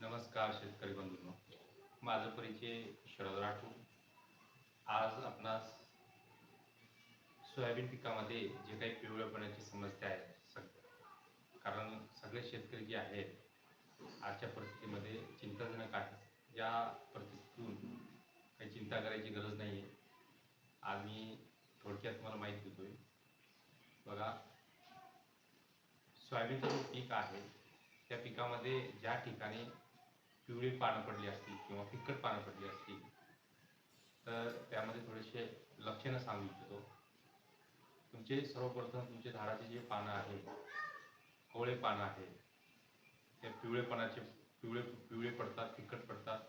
नमस्कार शेतकरी बंधूंनो. माझा परिचय शरद राठोड. आज आपणास सोयाबीन पिकामध्ये जे काही पिवळेपणाची समस्या आहे सग कारण सगळे शेतकरी जे आहेत आजच्या परिस्थितीमध्ये चिंताजनक आहे या परिस्थितीतून काही चिंता करायची गरज नाही आहे. आम्ही थोडक्यात तुम्हाला माहिती देतोय. बघा सोयाबीनचं जो पीक आहे त्या पिकामध्ये ज्या ठिकाणी पिवळी पानं पडली असतील किंवा फिकट पानं पडली असतील तर त्यामध्ये थोडेसे लक्षणं सांगू इच्छितो. तुमचे सर्वप्रथम तुमचे झाडाचे जे पानं आहेत कोवळे पानं आहेत ते पिवळे पानाचे पिवळे पिवळे पडतात फिकट पडतात.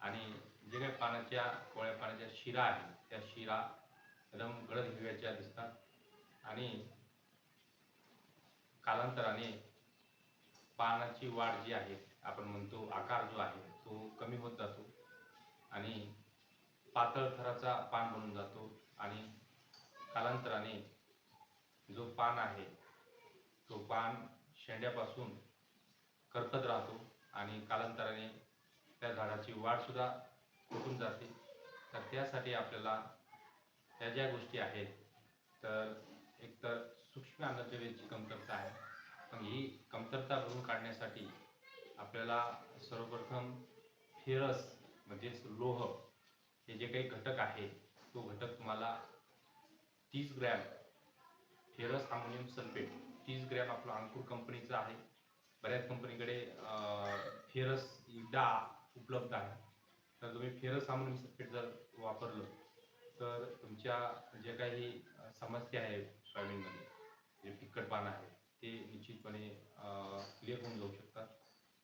आणि जे काही पानाच्या कोवळ्या पानाच्या शिरा आहेत त्या शिरा एकदम गडद हिरव्याच्या दिसतात. आणि कालांतराने पानाची वाढ जी आहे आपण म्हणतो आकार जो आहे तो कमी होत जातो. आणि पातळ थराचा पान बनून जातो. आणि कालांतराने जो पान आहे तो पान शेंड्यापासून करपत राहतो आणि कालांतराने त्या झाडाची वाढसुद्धा तुटून जाते. तर त्यासाठी आपल्याला त्या ज्या गोष्टी आहेत तर एकतर सूक्ष्म अन्नद्रव्याची कमतरता आहे. मग ही कमतरता भरून काढण्यासाठी आपल्याला सर्वप्रथम फेरस म्हणजेच लोह हे जे काही घटक आहे तो घटक तुम्हाला तीस ग्रॅम फेरस अमोनियम सल्फेट तीस ग्रॅम आपलं अंकुर कंपनीचं आहे. बऱ्याच कंपनीकडे फेरस इडा उपलब्ध आहे. तर तुम्ही फेरस अमोनियम सल्फेट जर वापरलं तर तुमच्या जे काही समस्या आहे सोयाबीनमध्ये जे पिक्कट पानं आहे ते निश्चितपणे क्लिअर होऊन जाऊ शकतात.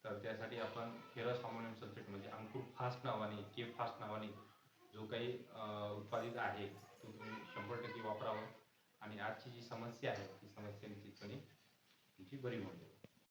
तर त्यासाठी आपण फेरस अमोनियम सल्फेट म्हणजे अंकुर फास्ट नावाने के फास्ट नावाने जो काही उत्पादित आहे तो तुम्ही शंभर टक्के वापरावं. आणि आजची जी समस्या आहे ती समस्या निश्चितपणे तुमची बरी होऊन जाईल.